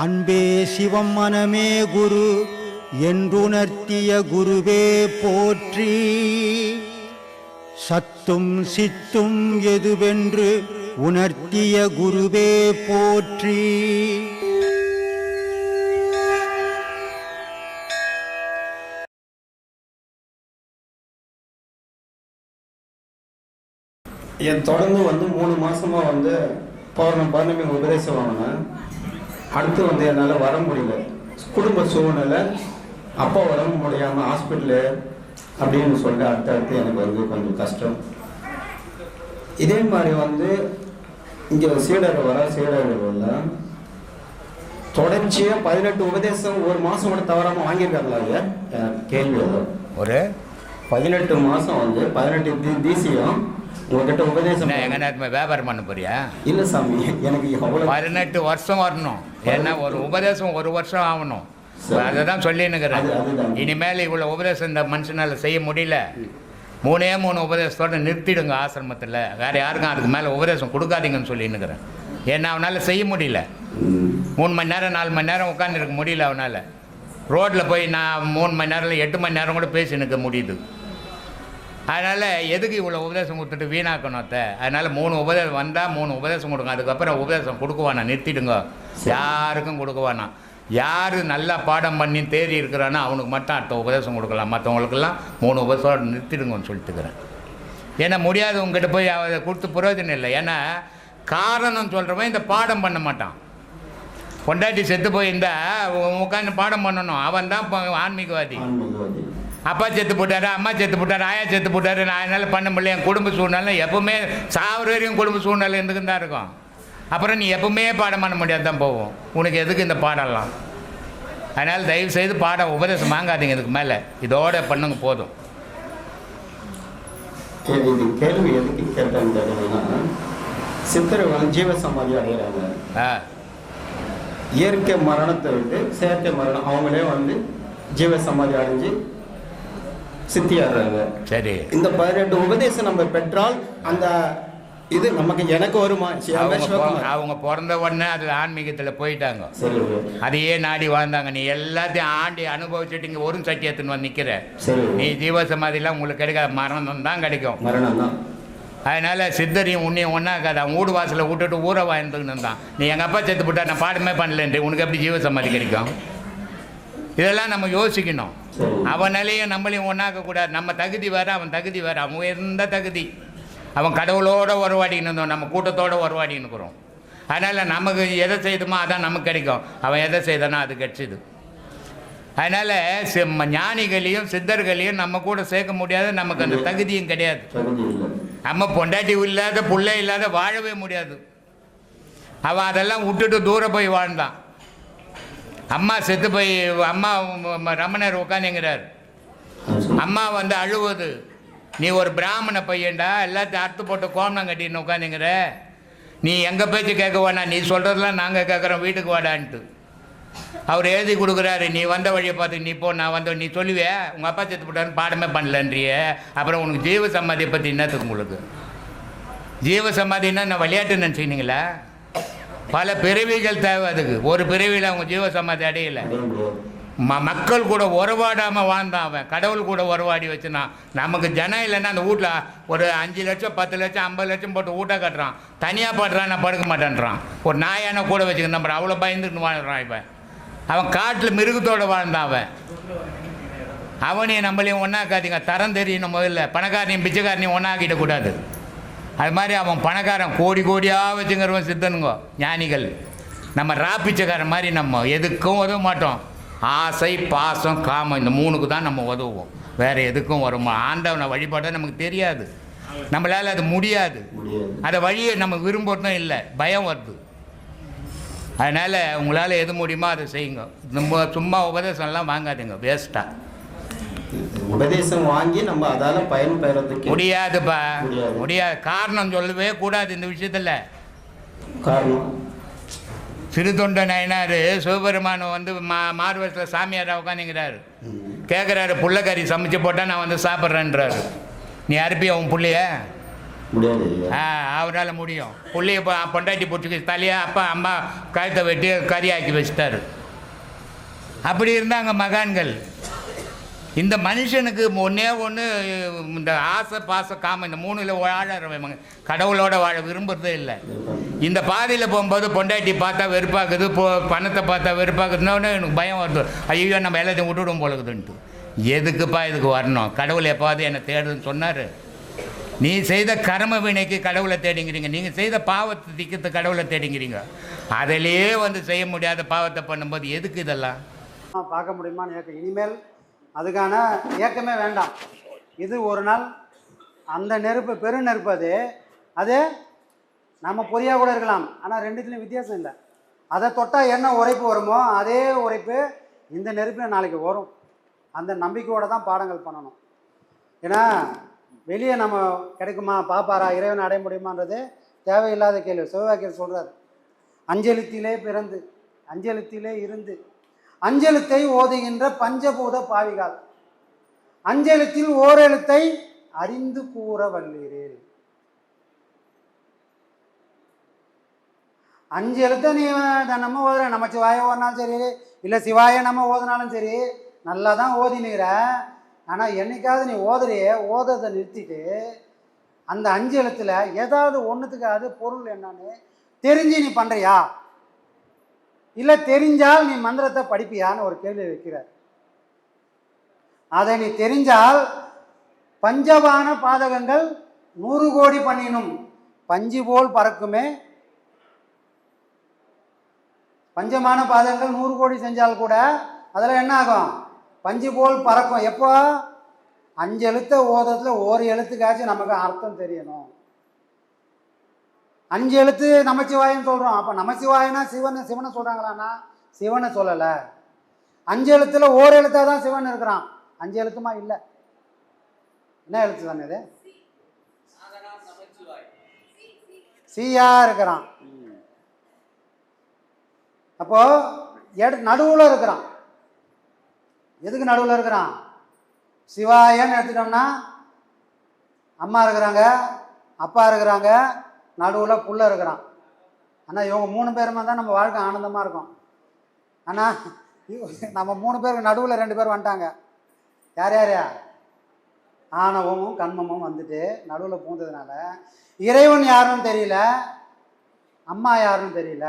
அன்பே சிவம் மனமே குரு என்றுணர்த்திய குருவே போற்றி. சத்தும் சித்தும் எதுவென்று உணர்த்திய குருவே போற்றி. என் தொடர்ந்து வந்து மூணு மாசமா வந்து பௌர்ணம் பௌர்ணமி உபதேசம் வாங்கினேன். அடுத்து வந்து என்னால் வர முடியல. குடும்ப சூழ்நிலை அப்பா உடம்பு முடியாமல் ஹாஸ்பிட்டலு அப்படின்னு சொல்லி அடுத்தடுத்து எனக்கு வந்து கொஞ்சம் கஷ்டம். இதே மாதிரி வந்து இங்கே சீடர் வர சீடர்கள் தொடர்ச்சியாக பதினெட்டு உபதேசம் ஒரு மாதம் கூட தவறாமல் வாங்கியிருக்காங்களா ஐயா கேள்வி ஒரு? பதினெட்டு மாதம் வந்து பதினெட்டு தி தீசியம் உங்ககிட்ட உபதேசம் என்ன எங்க நேரத்துமே வியாபாரம் பண்ண போறியா? இல்ல சாமி எனக்கு எவ்வளவு பதினெட்டு வருஷம் வரணும். ஏன்னா ஒரு உபதேசம் ஒரு வருஷம் ஆகணும். அதை தான் சொல்லினுக்கிறேன். இனிமேல் இவ்வளோ உபதேசம் இந்த மனுஷனால் செய்ய முடியல. மூணே மூணு உபதேசத்தோட நிறுத்திடுங்க ஆசிரமத்தில். வேற யாருக்கும் அதுக்கு மேலே உபதேசம் கொடுக்காதீங்கன்னு சொல்லினுக்கிறேன் ஏன்னா அவனால் செய்ய முடியல. மூணு மணி நேரம் நாலு மணி நேரம் உட்காந்துருக்க முடியல அவனால். ரோட்டில் போய் நான் மூணு மணி நேரம் எட்டு மணி நேரம் கூட பேசி நிற்க முடியுது. அதனால் எதுக்கு இவ்வளோ உபதேசம் கொடுத்துட்டு வீணாக்கணும் அத்தை? அதனால் மூணு உபதேசம் வந்தால் மூணு உபதேசம் கொடுங்க. அதுக்கப்புறம் உபதேசம் கொடுக்க வேணாம் நிறுத்திடுங்க யாருக்கும் கொடுக்க வேணாம் யார் நல்லா பாடம் பண்ணி தேறி இருக்கிறானோ அவனுக்கு மட்டும் அடுத்த உபதேசம் கொடுக்கலாம். மற்றவங்களுக்கெல்லாம் மூணு உபதேசம் நிறுத்திடுங்கன்னு சொல்லிட்டுக்கிறேன். ஏன்னா முடியாது உங்ககிட்ட போய் அதை கொடுத்து பிரயோஜனம் இல்லை. ஏன்னா காரணம் சொல்கிறவன் இந்த பாடம் பண்ண மாட்டான். பொண்டாட்டி செத்து போயிருந்தா உட்காந்து பாடம் பண்ணணும். அவன் தான் ஆன்மீகவாதி. அப்பா செத்து போட்டாரு அம்மா செத்து போட்டாரு ஆயா செத்து போட்டாரு நான் என்னால் பண்ண முடியல. என் குடும்ப சூழ்நிலை எப்பவுமே சாவர வரையும் குடும்ப சூழ்நிலை இருந்துக்கு தான் இருக்கும். அப்புறம் நீ எப்பவுமே பாடம் பண்ண முடியாது தான் போகும். உனக்கு எதுக்கு இந்த பாடம்லாம்? அதனால் தயவு செய்து பாடம் உபதேசம் வாங்காதீங்க இதுக்கு மேலே. இதோட பண்ணுங்க போதும். இது கேள்வி எதுக்கு கேட்டேன்னு கேட்டீங்கன்னா சித்தர்கள் ஜீவ சமாதி அடைகிறாங்க. ஆ. இயற்கை மரணத்தை விட்டு செயற்கை மரணம் அவங்களே வந்து ஜீவ சமாதி அடைஞ்சு சித்தியாடுறாங்க சரி. இந்த பதினெட்டு உபதேசம் நம்ம பெற்றால் அந்த இது நமக்கு எனக்கு வருமா? அவங்க பிறந்த உடனே அதில் ஆன்மீகத்தில் போயிட்டாங்க. அதையே நாடி வாழ்ந்தாங்க. நீ எல்லாத்தையும் ஆண்டி அனுபவிச்சுட்டு இங்கே ஒரு எடுத்துன்னு வந்து நிற்கிற சரி நீ ஜீவ சமாதிலாம் உங்களுக்கு கிடைக்காத. மரணம் தான் கிடைக்கும். அதனால சித்தரையும் உன்னையும் ஒன்றாக்காது அவன் வீடு வாசலை விட்டுட்டு ஊரை வாழ்ந்துக்கிட்டு இருந்தான் நீ எங்கள் அப்பா செத்து போட்டா நான் பாடமே பண்ணலன்ட்டு உனக்கு எப்படி ஜீவ சமாதி கிடைக்கும்? இதெல்லாம் நம்ம யோசிக்கணும். சரி. அவன் நிலையும் நம்மளையும் ஒன்றாக்க கூடாது. நம்ம தகுதி வேறு அவன் தகுதி வேறு. அவன் உயர்ந்த தகுதி. அவன் கடவுளோட உறவாடின்னு இருந்தோம். நம்ம கூட்டத்தோட உறவாடின்னு இருக்கிறோம். அதனால் நமக்கு எதை செய்தோமோ அதான் நமக்கு கிடைக்கும். அவன் எதை செய்தானோ அது கிடைச்சிது. அதனால் சி- ஞானிகளையும் சித்தர்களையும் நம்ம கூட சேர்க்க முடியாது. நமக்கு அந்த தகுதியும் கிடையாது. நம்ம பொண்டாட்டி இல்லாத புள்ள இல்லாத வாழவே முடியாது. அவன் அதெல்லாம் விட்டுட்டு தூரம் போய் வாழ்ந்தான். அம்மா செத்து போய் அம்மா ரமணர் உட்காந்துங்கிறார் அம்மா வந்து அழுவுது. நீ ஒரு பிராமண பையன்டா எல்லாத்தையும் அறுத்து போட்டு கோமணம் கட்டின்னு உட்காந்துங்கிற நீ எங்கள் பேச்சு கேட்க வேணாம் நீ சொல்கிறதெல்லாம் நாங்கள் கேட்குறோம் வீட்டுக்கு வாடான்ட்டு. அவர் எழுதி கொடுக்குறாரு நீ வந்த வழியை பார்த்து நீ போ நான் வந்த நீ சொல்லுவே உங்கள் அப்பா செத்து போட்டாருன்னு பாடமே பண்ணலன்றிய. அப்புறம் உனக்கு ஜீவ சமாதியை பற்றி என்னத்துக்கு உங்களுக்கு? ஜீவ சமாதின்னா நான் விளையாட்டு நினச்சிக்கினீங்களா பல பிறவிகள் தேவை அதுக்கு. ஒரு பிறவியில் அவங்க ஜீவ சமாதி அடையலை. ம மக்கள் கூட உறவாடாமல் வாழ்ந்தான் அவன். கடவுள் கூட உறவாடி வச்சுனான் நமக்கு ஜனம் இல்லைன்னா அந்த வீட்டில் ஒரு அஞ்சு லட்சம் பத்து லட்சம் ஐம்பது லட்சம் போட்டு வீட்டை கட்டுறான். தனியாக படுறான் நான் படுக்க மாட்டேன்றான். ஒரு நாயான கூட வச்சுக்க நம்ம அவ்வளோ பயந்துட்டு வாழ்கிறான் இப்போ அவன் காட்டில் மிருகத்தோடு வாழ்ந்தான் அவன். அவனையும் நம்மளையும் ஒன்றாக்காதீங்க தரம் தெரியணும் முதல்ல. பணக்காரனையும் பிச்சைக்காரனையும் ஒன்றாக்கிடக்கூடாது அது மாதிரி அவன் பணக்காரன் கோடி கோடியாக வச்சுங்கிறவன் சித்தனுங்க ஞானிகள். நம்ம ரா பிச்சைக்காரன் மாதிரி நம்ம எதுக்கும் உதவ மாட்டோம். ஆசை பாசம் காமம் இந்த மூணுக்கு தான் நம்ம உதவுவோம். வேறு எதுக்கும் வருமா ஆண்டவனை வழிபாட நமக்கு தெரியாது. நம்மளால் அது முடியாது. அதை வழியை நம்ம விரும்புறதும் இல்லை பயம் வருது. அதனால் உங்களால் எது முடியுமோ அதை செய்யுங்க. நம்ம சும்மா உபதேசம்லாம் வாங்காதீங்க வேஸ்ட்டாக உபதேசம் வாங்கி நம்ம அதால பயன் பெறதுக்கு முடியாதுப்பா. முடியாது. காரணம் சொல்லவே கூடாது இந்த விஷயத்தில். காரணம்? சிறு தொண்ட நயனார் சிவபெருமான் வந்து மா மார்வசத்தில் சாமியாராக உட்காந்துங்கிறாரு. கேட்குறாரு புள்ளக்கறி சமைச்சு போட்டால் நான் வந்து சாப்பிட்றேன்றாரு. நீ அறுப்பிய உன் புள்ளைய? ஆ அவரால் முடியும். புள்ளைய பொண்டாட்டி பிடிச்சி தலையை அப்பா அம்மா கழுத்தை வெட்டி கறியாக்கி வச்சிட்டாரு. அப்படி இருந்தாங்க மகான்கள். இந்த மனுஷனுக்கு ஒன்றே ஒன்று இந்த ஆசை பாச காம இந்த மூணுல வாழ கடவுளோட வாழ விரும்புறதே இல்லை. இந்த பாதையில் போகும்போது பொண்டாட்டி பார்த்தா வெறுப்பாக்குது போ பணத்தை பார்த்தா வெறுப்பாக்குதுன்னு எனக்கு பயம் வருது. ஐயோ நம்ம எல்லாத்தையும் விட்டுவிடும் போலக்குதுன்ட்டு எதுக்குப்பா இதுக்கு வரணும்? கடவுள் எப்பாவது என்னை தேடுன்னு சொன்னார். நீ செய்த கர்ம வினைக்கு கடவுளை தேடிங்கிறீங்க. நீங்கள் செய்த பாவத்தை திக்கத்தை கடவுளை தேடிங்கிறீங்க. அதிலேயே வந்து செய்ய முடியாத பாவத்தை பண்ணும்போது எதுக்கு இதெல்லாம்? பார்க்க முடியுமான்னு இனிமேல் அதுக்கான ஏக்கமே வேண்டாம். இது ஒரு நாள் அந்த நெருப்பு பெரு நெருப்பு அது. அது நம்ம பொரியாக கூட இருக்கலாம் ஆனால் ரெண்டுத்துலேயும் வித்தியாசம் இல்லை. அதை தொட்டால் என்ன உரைப்பு வருமோ அதே உரைப்பு இந்த நெருப்பில் நாளைக்கு வரும். அந்த நம்பிக்கையோடு தான் பாடங்கள் பண்ணணும். ஏன்னா வெளியே நம்ம கிடைக்குமா பாப்பாரா இறைவன் அடைய முடியுமான்றது தேவையில்லாத கேள்வி. சிவவாக்கியர் சொல்கிறார் அஞ்சலித்திலே பிறந்து அஞ்சலித்திலே இருந்து அஞ்செழுத்தை ஓதுகின்ற பஞ்சபூத பாவிகால் அஞ்செழுத்தில் ஓரெழுத்தை அறிந்து கூற வல்லீரேல் அஞ்சு எழுத்தை நீ நம்ம ஓதுற நமச்சிவாய ஓதினாலும் சரி இல்லை சிவாய நம்ம ஓதுனாலும் சரி நல்லா தான் ஓதினுக்கிற ஆனால் என்னைக்காவது நீ ஓதுறியே ஓதுறதை நிறுத்திட்டு அந்த அஞ்சு ஏதாவது ஒன்றுத்துக்காவது பொருள் என்னன்னு தெரிஞ்சு நீ பண்ணுறியா இல்லை தெரிஞ்சால் நீ மந்திரத்தை படிப்பியான்னு ஒரு கேள்வி வைக்கிறார். அதை நீ தெரிஞ்சால் பஞ்சவான பாதகங்கள் நூறு கோடி பண்ணினும். பஞ்சு போல் பறக்குமே. பஞ்சமான பாதகங்கள் நூறு கோடி செஞ்சால் கூட அதில் என்ன ஆகும்? பஞ்சு போல் பறக்கும். எப்போ? அஞ்சு எழுத்த ஓதத்தில் ஒரு எழுத்துக்காச்சும் நமக்கு அர்த்தம் தெரியணும். அஞ்சு எழுத்து நமச்சிவாயன்னு சொல்கிறோம் அப்போ நமச்சிவாயனா சிவன் சிவனை சொல்கிறாங்களான்னா சிவனை சொல்லலை. அஞ்சு எழுத்தில் ஓர் எழுத்தாக தான் சிவன் இருக்கிறான். அஞ்சு எழுத்துமா இல்லை. என்ன எழுத்து தானே இது? சியா இருக்கிறான். அப்போ எடு நடுவில் இருக்கிறான். எதுக்கு நடுவில் இருக்கிறான்? சிவாயன்னு எடுத்துட்டோம்னா அம்மா இருக்கிறாங்க அப்பா இருக்கிறாங்க நடுவில் புள்ள இருக்கிறான். ஆனால் இவங்க மூணு பேருமே தான் நம்ம வாழ்க்கை ஆனந்தமாக இருக்கும். ஆனால் நம்ம மூணு பேருக்கு நடுவில் ரெண்டு பேர் வந்துட்டாங்க. யார் யாரையா ஆணவமும் கண்மமும் வந்துட்டு நடுவில் பூந்ததுனால இறைவன் யாருன்னு தெரியல. அம்மா யாருன்னு தெரியல.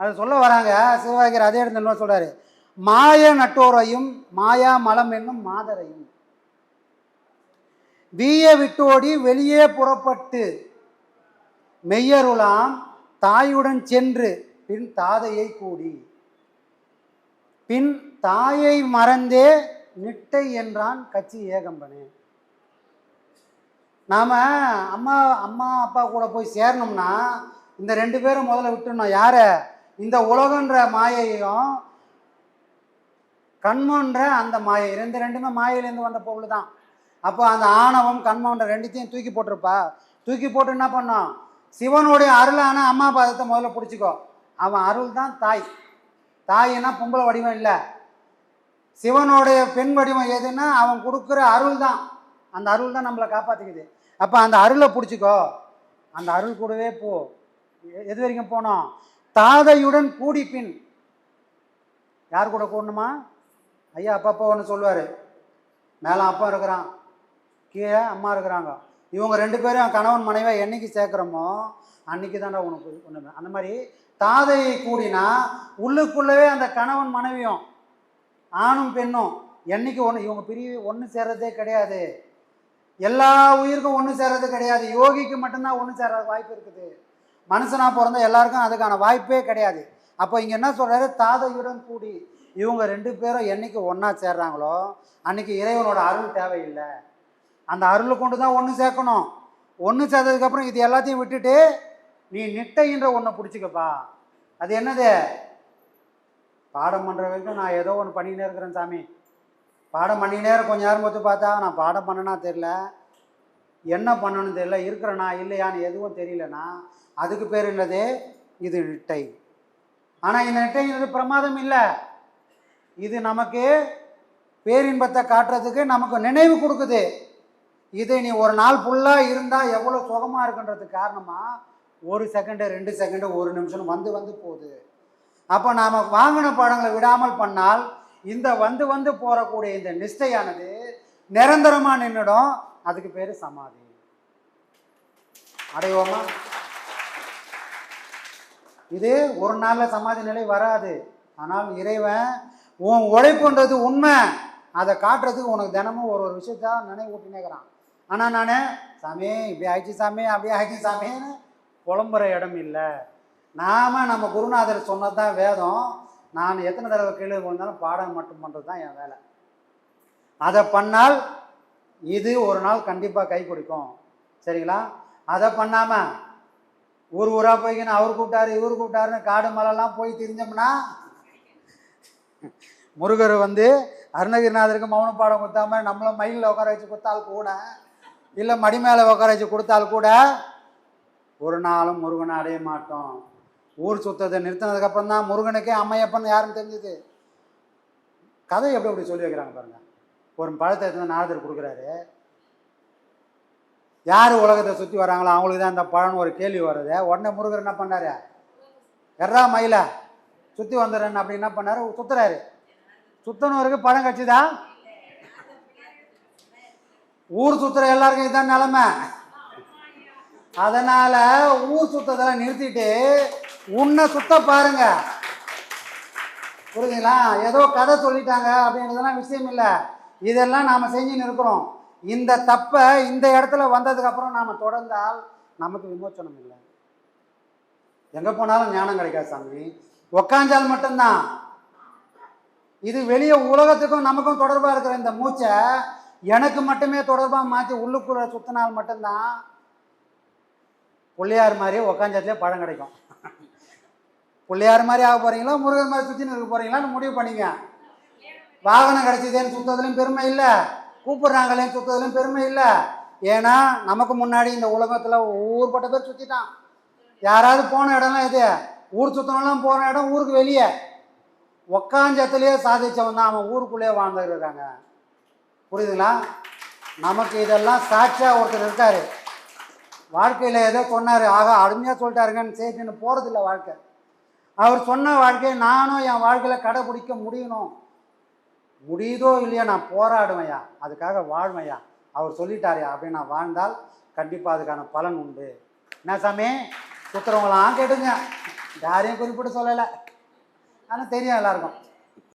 அது சொல்ல வராங்க. சிவவாக்கியர் அதே இடத்துல சொல்கிறாரு மாய நட்டோரையும் மாயா மலம் என்னும் மாதரையும். வீய விட்டோடி வெளியே புறப்பட்டு. மெய்யருளாம் தாயுடன் சென்று பின் தாதையை கூடி. பின் தாயை மறந்தே நிட்டை என்றான் கச்சி ஏகம்பனே. நாம் அம்மா அம்மா அப்பா கூட போய் சேரணும்னா இந்த ரெண்டு பேரும் முதல்ல விட்டுணும் யார? இந்த உலகன்ற மாயையும் கண்மன்ற அந்த மாயை. ரெண்டு ரெண்டுமே மாயையிலேருந்து வந்த பொருள் தான் அப்போ அந்த ஆணவம் கண்மன்ற ரெண்டுத்தையும் தூக்கி போட்டிருப்பா. தூக்கி போட்டு என்ன பண்ணோம் சிவனுடைய அருளான அம்மா பாதத்தை முதல்ல பிடிச்சிக்கோ. அவன் அருள் தான் தாய். தாயினா பொம்பளை வடிவம் இல்லை. சிவனுடைய பெண் வடிவம் எதுன்னா அவன் கொடுக்குற அருள் தான். அந்த அருள் தான் நம்மளை காப்பாற்றிக்குது அப்போ அந்த அருளை பிடிச்சிக்கோ. அந்த அருள் கூடவே போ. எ- எது வரைக்கும் போனோம்? தாதையுடன் கூடி பின். யார் கூட கூடணுமா? ஐயா அப்பப்போ ஒன்று சொல்லுவார். மேலே அப்பா இருக்கிறான். கீழே அம்மா இருக்கிறாங்க. இவங்க ரெண்டு பேரும் கணவன் மனைவியாக என்னைக்கு சேர்க்குறோமோ அன்னைக்கு தான்டா உனக்கு ஒன்று அந்த மாதிரி தாதையை கூடினா உள்ளுக்குள்ளவே அந்த கணவன் மனைவியும் ஆணும் பெண்ணும் என்னைக்கு ஒன்று இவங்க பிரிவு ஒன்று சேர்றதே கிடையாது. எல்லா உயிருக்கும் ஒன்று சேர்றது கிடையாது. யோகிக்கு மட்டும்தான் ஒன்று சேர்ற வாய்ப்பு இருக்குது. மனுஷனாக பிறந்த எல்லாருக்கும் அதுக்கான வாய்ப்பே கிடையாது. அப்போ இங்கே என்ன சொல்கிறாரு தாதையுடன் கூடி இவங்க ரெண்டு பேரும் என்றைக்கு ஒன்றா சேர்றாங்களோ அன்றைக்கி இறைவனோட அருள் தேவையில்லை. அந்த அருளை கொண்டு தான் ஒன்று சேர்க்கணும் ஒன்று சேர்த்ததுக்கப்புறம் இது எல்லாத்தையும் விட்டுட்டு நீ நிட்டைன்ற ஒன்றை பிடிச்சிக்கப்பா. அது என்னது? பாடம் பண்ணுற வரைக்கும் நான் ஏதோ ஒன்று பண்ணிக்கினே இருக்கிறேன் சாமி. பாடம் பண்ணி நேரம் கொஞ்ச நேரம் பார்த்து பார்த்தா நான் பாடம் பண்ணனா தெரில என்ன பண்ணணும்னு தெரியல. இருக்கிறேனா இல்லையான்னு எதுவும் தெரியலனா அதுக்கு பேர் என்னது? இது நிட்டை. ஆனால் இந்த நிட்டைங்கிறது பிரமாதம் இல்லை. இது நமக்கு பேரின்பத்தை காட்டுறதுக்கு நமக்கு நினைவு கொடுக்குது. இது நீ ஒரு நாள் ஃபுல்லாக இருந்தால் எவ்வளோ சுகமாக இருக்குன்றதுக்கு காரணமாக ஒரு செகண்டு ரெண்டு செகண்டு ஒரு நிமிஷம் வந்து வந்து போகுது. அப்போ நாம் வாங்கின படங்களை விடாமல் பண்ணால் இந்த வந்து வந்து போகக்கூடிய இந்த நிஷ்டையானது நிரந்தரமாக நின்றுடும் அதுக்கு பேர் சமாதி. அடைவோமா? இது ஒரு நாளில் சமாதி நிலை வராது. ஆனால் இறைவன் உன் உழைப்புன்றது உண்மை. அதை காட்டுறதுக்கு உனக்கு தினமும் ஒரு ஒரு விஷயத்த நினைவூட்டினேக்கிறான் ஆனால் நான் சாமி இப்படி ஆயிடுச்சு சாமி அப்படி ஆயிடுச்சு சாமின்னு புலம்புற இடம் இல்லை. நாம் நம்ம குருநாதர் சொன்னது தான் வேதம். நான் எத்தனை தடவை கீழே கொண்டாலும் பாடம் மட்டும் பண்ணுறது தான் என் வேலை. அதை பண்ணால் இது ஒரு நாள் கண்டிப்பாக கை கொடுக்கும். சரிங்களா? அதை பண்ணாமல் ஊர் ஊராக போய்க்கின்னு அவர் கூப்பிட்டாரு இவர் கூப்பிட்டாருன்னு காடு மலைலாம் போய் திரிஞ்சோம்னா முருகர் வந்து அருணகிரிநாதருக்கு மௌன பாடம் கொடுத்தாம நம்மளை மயிலில் உட்கார வச்சு கொடுத்தால் கூட இல்லை மடி மேலே உட்கார வச்சு கொடுத்தால் கூட ஒரு நாளும் முருகனை அடைய மாட்டோம். ஊர் சுத்தத்தை நிறுத்தினதுக்கப்புறம் தான் முருகனுக்கே அம்மையப்பன் யாருன்னு தெரிஞ்சுது. கதை எப்படி அப்படி சொல்லி வைக்கிறாங்க பாருங்க. ஒரு பழத்தை எடுத்து நாரதர் கொடுக்குறாரு. யார் உலகத்தை சுற்றி வராங்களோ அவங்களுக்கு தான் இந்த பழம்னு ஒரு கேள்வி வருது. உடனே முருகர் என்ன பண்ணார்? எர்ரா மயில சுற்றி வந்துடுறேன் அப்படி என்ன பண்ணார்? சுற்றுறாரு சுத்தனவருக்கு பழம் கட்சிதா ஊர் சுத்துற எல்லாருக்கும் இதுதான் நிலமை. அதனால ஊர் சுத்தத்தெல்லாம் நிறுத்திட்டு உன்னை சுத்த பாருங்க. புரியுதுங்களா ஏதோ கதை சொல்லிட்டாங்க அப்படின்றதெல்லாம் விஷயம் இல்லை. இதெல்லாம் நாம் செஞ்சுன்னு இருக்கிறோம். இந்த தப்பை இந்த இடத்துல வந்ததுக்கப்புறம் நாம் தொடர்ந்தால் நமக்கு விமோச்சனம் இல்லை. எங்கே போனாலும் ஞானம் கிடைக்காது சாமி. உக்காஞ்சால் மட்டும்தான். இது வெளியே உலகத்துக்கும் நமக்கும் தொடர்பாக இருக்கிற இந்த மூச்சை எனக்கு மட்டுமே தொடர்பாக மாற்றி உள்ளுக்குள்ள சுத்தினால் மட்டும்தான் பிள்ளையார் மாதிரி உக்காஞ்சத்துலேயே பழம் கிடைக்கும். பிள்ளையார் மாதிரி ஆக போகிறீங்களா முருகர் மாதிரி சுற்றின்னு இருக்க போகிறீங்களான்னு முடிவு பண்ணிங்க. வாகனம் கிடைச்சதேன்னு சுத்ததுலையும் பெருமை இல்லை. கூப்பிட்றாங்களேன்னு சுத்ததுலையும் பெருமை இல்லை. ஏன்னா நமக்கு முன்னாடி இந்த உலகத்தில் ஊர்பட்ட பேர் சுற்றிட்டான் யாராவது போன இடம்லாம் இது ஊர் சுத்தனெல்லாம் போன இடம் ஊருக்கு வெளியே. உக்காஞ்சத்துலேயே சாதிச்சவன் தான் அவன் ஊருக்குள்ளேயே வாழ்ந்துருக்காங்க புரியுதுங்களா? நமக்கு இதெல்லாம் சாட்சியாக ஒருத்தர் இருக்கார். வாழ்க்கையில் ஏதோ சொன்னார். ஆகா அருமையாக சொல்லிட்டாருங்கன்னு சேர்த்துன்னு போகிறதில்ல வாழ்க்கை. அவர் சொன்ன வாழ்க்கையை நானும் என் வாழ்க்கையில் கடைபிடிக்க முடியணும். முடியுதோ இல்லையோ நான் போராடுவேன்யா. அதுக்காக வாழ்வையா அவர் சொல்லிட்டாரியா அப்படின்னு நான் வாழ்ந்தால் கண்டிப்பாக அதுக்கான பலன் உண்டு. என்ன சாமி? சுற்றுறவங்களாம் கேட்டுங்க. யாரையும் குறிப்பிட்டு சொல்லலை. ஆனால் தெரியும் எல்லாருக்கும்.